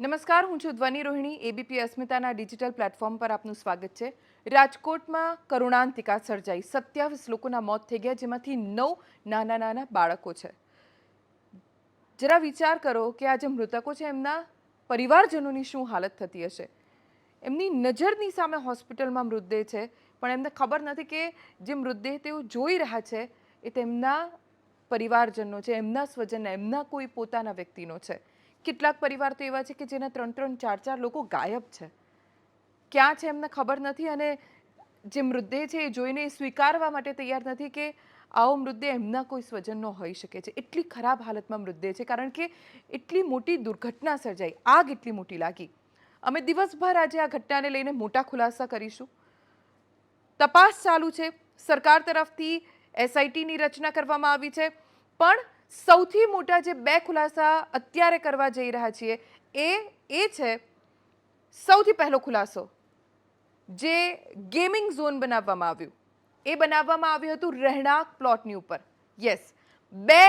નમસ્કાર, હું છું ધ્વનિ રોહિણી. એબીપી અસ્મિતાના ડિજિટલ પ્લેટફોર્મ પર આપનું સ્વાગત છે. રાજકોટમાં કરુણાંતિકા સર્જાઈ. સત્યાવીસ લોકોના મોત થઈ ગયા, જેમાંથી નવ નાના નાના બાળકો છે. જરા વિચાર કરો કે આ જે મૃતકો છે, એમના પરિવારજનોની શું હાલત થતી હશે? એમની નજરની સામે હોસ્પિટલમાં મૃતદેહ છે, પણ એમને ખબર નથી કે જે મૃતદેહ તેઓ જોઈ રહ્યા છે, એ તેમના પરિવારજનો છે, એમના સ્વજનના એમના કોઈ પોતાના વ્યક્તિનો છે. કેટલાક પરિવાર તો એવા છે કે જેના ત્રણ ત્રણ, ચાર ચાર લોકો ગાયબ છે. ક્યાં છે એમને ખબર નથી અને જે મૃતદેહ છે એ જોઈને એ સ્વીકારવા માટે તૈયાર નથી કે આવો મૃતદેહ એમના કોઈ સ્વજનનો હોઈ શકે છે. એટલી ખરાબ હાલતમાં મૃતદેહ છે કારણ કે એટલી મોટી દુર્ઘટના સર્જાઈ. આગ એટલી મોટી લાગી. અમે દિવસભર આજે આ ઘટનાને લઈને મોટા ખુલાસા કરીશું. તપાસ ચાલુ છે. સરકાર તરફથી એસઆઈટીની રચના કરવામાં આવી છે. પણ સૌથી મોટા જે બે ખુલાસા અત્યારે કરવા જઈ રહ્યા છીએ એ એ છે સૌથી પહેલો ખુલાસો જે ગેમિંગ ઝોન બનાવવામાં આવ્યું. એ બનાવવામાં આવ્યું હતું રહેણાંક પ્લોટની ઉપર. યસ બે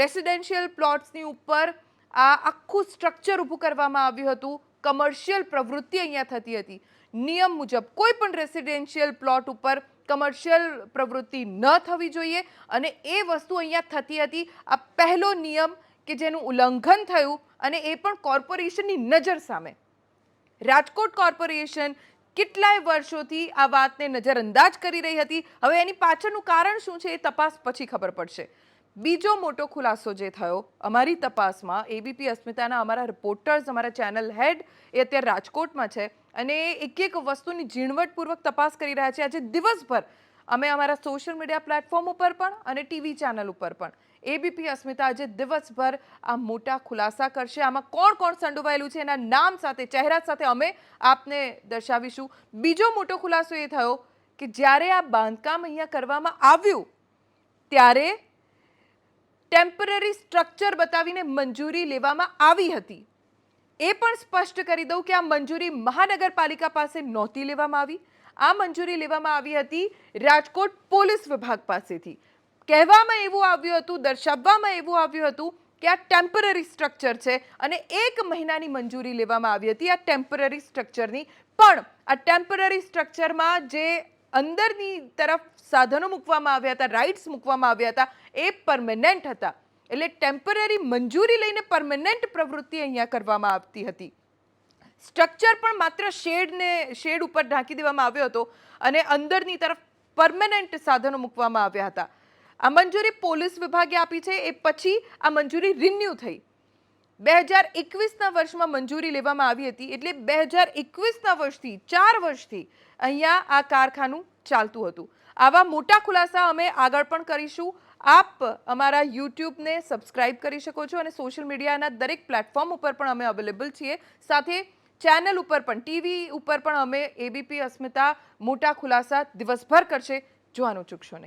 રેસિડેન્શિયલ પ્લોટ્સની ઉપર આ આખું સ્ટ્રક્ચર ઊભું કરવામાં આવ્યું હતું. કમર્શિયલ પ્રવૃત્તિ અહીંયા થતી હતી. નિયમ મુજબ કોઈ પણ રેસિડેન્શિયલ પ્લોટ ઉપર કમર્શિયલ પ્રવૃત્તિ ન થવી જોઈએ અને એ વસ્તુ અહીંયા થતી હતી. આ પહેલો નિયમ કે જેનું ઉલ્લંઘન થયું અને એ પણ કોર્પોરેશનની નજર સામે. રાજકોટ કોર્પોરેશન કેટલાય વર્ષોથી આ વાતને નજરઅંદાજ કરી રહી હતી. હવે એની પાછળનું કારણ શું છે એ તપાસ પછી ખબર પડશે. બીજો મોટો ખુલાસો જે થયો, અમારી તપાસમાં એબીપી અસ્મિતાના અમારા રિપોર્ટર્સ અમારા ચેનલ હેડ એ અત્યારે રાજકોટમાં છે અને એક એક વસ્તુની ઝીણવટપૂર્વક તપાસ કરી રહ્યા છે. આજે દિવસભર અમે અમારા સોશિયલ મીડિયા પ્લેટફોર્મ ઉપર પણ અને ટીવી ચેનલ ઉપર પણ એબીપી અસ્મિતા આજે દિવસભર આ મોટા ખુલાસા કરશે. આમાં કોણ કોણ સંડોવાયેલું છે, એના નામ સાથે, ચહેરા સાથે અમે આપને દર્શાવીશું. બીજો મોટો ખુલાસો એ થયો કે જ્યારે આ બાંધકામ અહીંયા કરવામાં આવ્યું, ત્યારે ટેમ્પરરી સ્ટ્રક્ચર બતાવીને મંજૂરી લેવામાં આવી હતી. એ પણ સ્પષ્ટ કરી દઉં કે આ મંજૂરી મહાનગરપાલિકા પાસે નહોતી લેવામાં આવી. આ મંજૂરી લેવામાં આવી હતી રાજકોટ પોલીસ વિભાગ પાસેથી. કહેવામાં એવું આવ્યું હતું, દર્શાવવામાં એવું આવ્યું હતું કે આ ટેમ્પરરી સ્ટ્રક્ચર છે અને એક મહિનાની મંજૂરી લેવામાં આવી હતી આ ટેમ્પરરી સ્ટ્રક્ચરની. પણ આ ટેમ્પરરી સ્ટ્રક્ચરમાં જે અંદરની તરફ સાધનો મૂકવામાં આવ્યા હતા રાઇટ્સ મૂકવામાં આવ્યા હતા, એ પરમેનન્ટ હતા. એટલે ટેમ્પરરી મંજૂરી લઈને પરમેનન્ટ પ્રવૃત્તિ અહીંયા કરવામાં આવતી હતી. સ્ટ્રક્ચર પણ માત્ર શેડને, શેડ ઉપર ઢાંકી દેવામાં આવ્યો હતો અને અંદરની તરફ પરમેનન્ટ સાધનો મૂકવામાં આવ્યા હતા. આ મંજૂરી પોલીસ વિભાગે આપી છે, એ પછી આ મંજૂરી રિન્યુ થઈ. બે હજાર એકવીસના વર્ષમાં મંજૂરી લેવામાં આવી હતી એટલે બે હજાર એકવીસના વર્ષથી, ચાર વર્ષથી અહીંયા આ કારખાનું ચાલતું હતું. આવા મોટા ખુલાસા અમે આગળ પણ કરીશું. આપ અમારા યુટ્યુબને સબસ્ક્રાઇબ કરી શકો છો અને સોશિયલ મીડિયાના દરેક પ્લેટફોર્મ ઉપર પણ અમે અવેલેબલ છીએ. સાથે ચેનલ ઉપર પણ, ટીવી ઉપર પણ અમે એબીપી અસ્મિતા મોટા ખુલાસા દિવસભર કરશે. જોવાનું ચૂકશો નહીં.